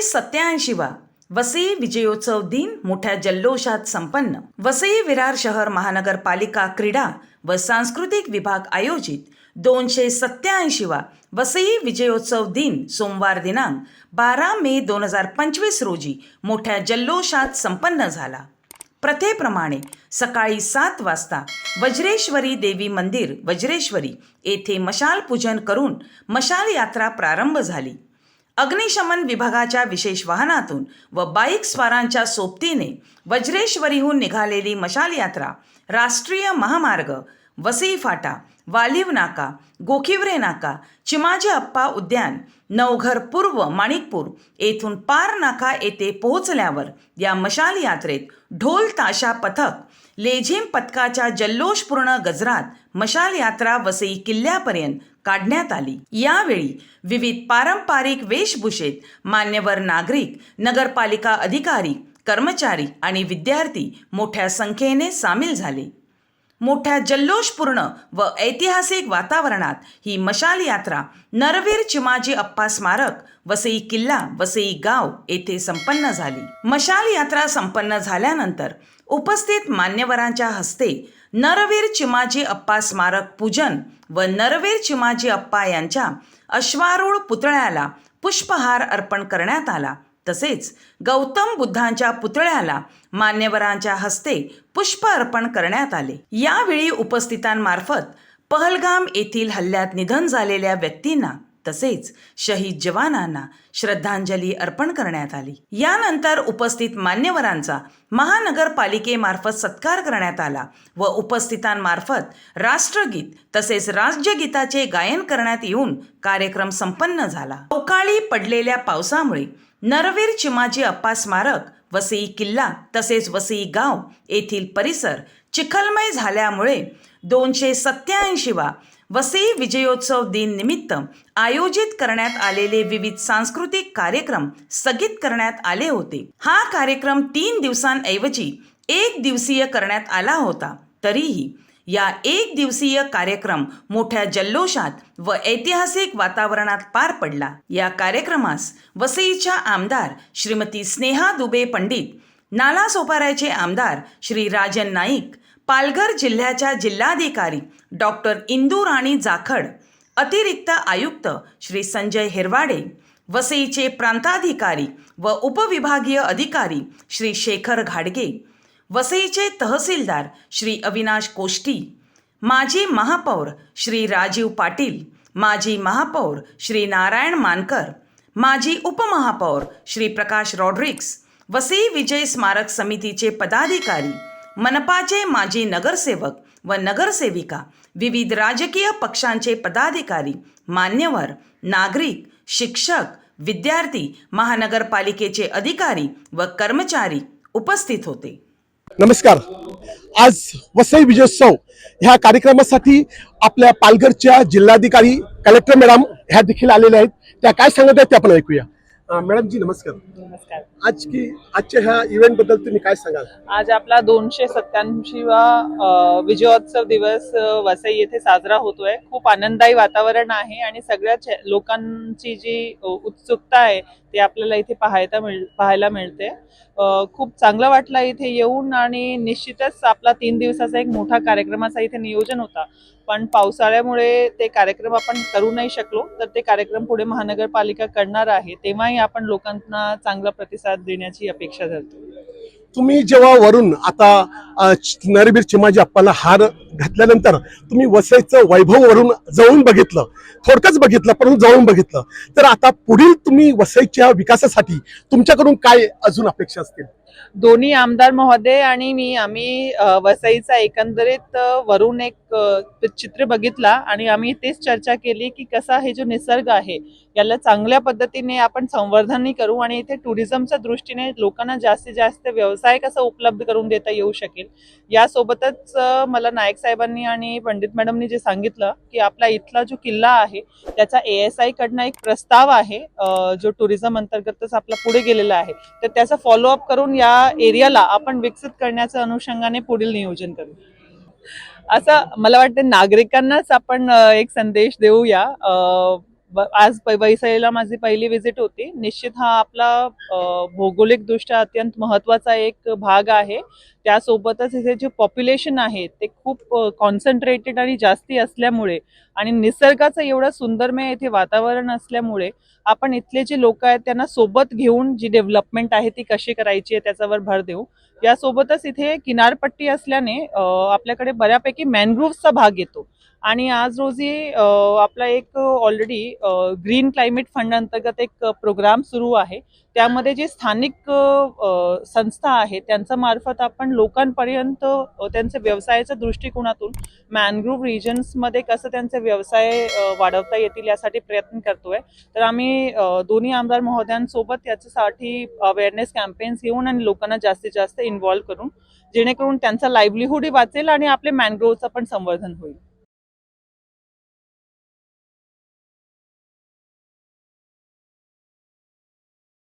सत्याऐंशी सत्याऐंशीवा वसई विजयोत्सव दिन मोठ्या जल्लोषात संपन्न. वसई विरार शहर महानगरपालिका क्रीडा व सांस्कृतिक विभाग आयोजित दोनशे सत्याऐंशीवा वसई विजयोत्सव दिन सोमवार दिनांक बारा मे दोन हजार पंचवीस रोजी मोठ्या जल्लोषात संपन्न झाला. प्रथेप्रमाणे सकाळी सात वाजता वज्रेश्वरी देवी मंदिर वज्रेश्वरी येथे मशाल पूजन करून मशाल यात्रा प्रारंभ झाली. अग्निशमन विभागाच्या विशेष वाहनातून व बाईक स्वारांच्या सोबतीने वज्रेश्वरीहून निघालेली मशाल यात्रा राष्ट्रीय महामार्ग वसई फाटा वालिव नाका गोखिवरे नाका चिमाजी अप्पा उद्यान नवघर पूर्व माणिकपूर येथून पार नाका येथे पोहोचल्यावर या मशाल यात्रेत ढोल ताशा पथक लेझिम पथकाच्या जल्लोषपूर्ण गजरात मशाल यात्रा वसई किल्ल्यापर्यंत काढण्यात आली. यावेळी विविध पारंपरिक वेशभूषेत मान्यवर नागरिक नगरपालिका अधिकारी कर्मचारी आणि विद्यार्थी मोठ्या संख्येने सामील झाले. मोठ्या जल्लोषपूर्ण व ऐतिहासिक वातावरणात ही मशाल यात्रा नरवीर चिमाजी अप्पा स्मारक वसई किल्ला वसई गाव येथे संपन्न झाली. मशाल यात्रा संपन्न झाल्यानंतर उपस्थित मान्यवरांच्या हस्ते नरवीर चिमाजी अप्पा स्मारक पूजन व नरवीर चिमाजी अप्पा यांच्या अश्वारूढ पुतळ्याला पुष्पहार अर्पण करण्यात आला. तसेच गौतम बुद्धांच्या पुतळ्याला मान्यवरांच्या हस्ते पुष्प अर्पण करण्यात आले. यावेळी उपस्थितांमार्फत पहलगाम येथील हल्ल्यात निधन झालेल्या व्यक्तींना तसेच शहीद जवानांना श्रद्धांजली अर्पण करण्यात आली. यानंतर उपस्थित मान्यवरांचा महानगरपालिकेमार्फत सत्कार करण्यात आला व उपस्थितांमार्फत राष्ट्रगीत तसेच राज्यगीताचे गायन करण्यात येऊन कार्यक्रम संपन्न झाला. अवकाळी पडलेल्या पावसामुळे नरवीर चिमाजी अप्पा स्मारक वसई किल्ला तसेच वसई गाव येथील परिसर चिखलमय झाल्यामुळे दोनशे सत्याऐंशी वा वसई विजयोत्सव दिन निमित्त आयोजित करण्यात आलेले विविध सांस्कृतिक कार्यक्रम स्थगित करण्यात आले होते. हा कार्यक्रम तीन दिवसांऐवजी एक दिवसीय करण्यात आला होता. तरीही या एक दिवसीय कार्यक्रम मोठ्या जल्लोषात व ऐतिहासिक वातावरणात पार पडला. या कार्यक्रमास वसईच्या आमदार श्रीमती स्नेहा दुबे पंडित नालासोपाऱ्याचे आमदार श्री राजन नाईक पालघर जिल्ह्याच्या जिल्हाधिकारी डॉक्टर इंदू राणी जाखड अतिरिक्त आयुक्त श्री संजय हिरवाडे वसईचे प्रांताधिकारी व उपविभागीय अधिकारी श्री शेखर घाडगे वसईचे तहसीलदार श्री अविनाश कोष्टी माजी महापौर श्री राजीव पाटील माजी महापौर श्री नारायण मानकर माजी उपमहापौर श्री प्रकाश रॉड्रिक्स वसई विजय स्मारक समितीचे पदाधिकारी मनपाचे माजी नगरसेवक व नगरसेविका विविध राजकीय पक्षांचे पदाधिकारी मान्यवर नागरिक शिक्षक विद्यार्थी महानगरपालिकेचे अधिकारी व कर्मचारी उपस्थित होते. नमस्कार. आज वसई विजयोत्सव ह्या कार्यक्रमासाठी आपल्या पालघरच्या जिल्हाधिकारी कलेक्टर मॅडम ह्या देखील आलेल्या आहेत. त्या काय सांगत आहेत ते आपण ऐकूया. अं, मॅडम जी नमस्कार. नमस्कार. आज की आजच्या ह्या इव्हेंटबद्दल तुम्ही काय सांगाल? आज आपला दोनशे सत्याऐंशीवा अ, विजयोत्सव दिवस वसई येथे साजरा होतोय. खूप आनंददायी वातावरण आहे आणि सगळ्या चे- लोकांची जी उत्सुकता आहे ते आपल्याला इथे पाहायला मिळ पाहायला मिळते. खूप चांगलं वाटलं इथे येऊन आणि निश्चितच आपला तीन दिवसाचा एक मोठा कार्यक्रमाचा इथे नियोजन होता. पण पावसाळ्यामुळे ते कार्यक्रम आपण करू नाही शकलो. तर ते कार्यक्रम पुढे महानगरपालिका करणार आहे. तेव्हाही आपण लोकांना चांगला प्रतिसाद देण्याची अपेक्षा धरतो. तुम्ही जेव्हा वरून आता नरबीर चिमाजी अप्पाला हार घातल्यानंतर तुम्ही वसईचं वैभव वरून जवळून बघितलं थोडकंच बघितलं परंतु जवळून बघितलं. तर आता पुढील तुम्ही वसईच्या विकासासाठी तुमच्याकडून काय अजून अपेक्षा असतील? दोन्ही आमदार महोदय आणि मी आम्ही वसईचा एकंदरीत वरून एक चित्र बघितला आणि आम्ही तेच चर्चा केली की कसा हे जो निसर्ग आहे याला चांगल्या पद्धतीने आपण संवर्धनही करू आणि इथे टुरिझमच्या दृष्टीने लोकांना जास्तीत जास्त व्यवसाय कसा उपलब्ध करून देता येऊ शकेल यासोबतच मला मला नाईक साहेबांनी आणि पंडित मॅडमनी जे सांगितलं की आपला इथला जो किल्ला आहे त्याचा ए एस आय कडनं एक प्रस्ताव आहे जो टुरिझम अंतर्गतच आपला पुढे गेलेला आहे. तर त्याचा फॉलोअप करून या एरियाला आपण विकसित करण्याच्या अनुषंगाने पुढील नियोजन करू. असं मला वाटतं नागरिकांनाच आपण एक संदेश देऊया. अ, आज प- माझी पहिली विजिट होती. निश्चित हा आपला भौगोलिकदृष्ट्या अत्यंत महत्त्वाचा एक भाग आहे. त्यासोबतच इथे जे पॉप्युलेशन आहे ते खूप कॉन्सन्ट्रेटेड आणि जास्ती असल्यामुळे आणि निसर्गाचं एवढं सुंदरमय इथे वातावरण असल्यामुळे आपण इथले जे लोक आहेत त्यांना सोबत घेऊन जी डेव्हलपमेंट आहे ती कशी करायची आहे त्याच्यावर भर देऊ. यासोबतच इथे किनारपट्टी असल्याने आपल्याकडे बऱ्यापैकी मॅनग्रोव्हचा भाग येतो. आणि आज रोजी आपला एक ऑलरेडी ग्रीन क्लायमेट फंड अंतर्गत एक प्रोग्राम सुरू आहे. त्यामध्ये जे स्थानिक संस्था आहे त्यांच्या मार्फत आपण लोकांपर्यंत त्यांचे व्यवसायाच्या दृष्टिकोनातून मॅनग्रोव्ह रिजन्समध्ये कसं त्यांचे व्यवसाय वाढवता येतील यासाठी प्रयत्न करतोय. तर आम्ही दोन्ही आमदार महोदयांसोबत याच्यासाठी अवेअरनेस कॅम्पेन्स घेऊन आणि लोकांना जास्तीत जास्त इन्व्हॉल्व्ह करून जेणेकरून त्यांचा लाईव्हलीहूडही वाचेल आणि आपले मॅनग्रोव्हचं पण संवर्धन होईल.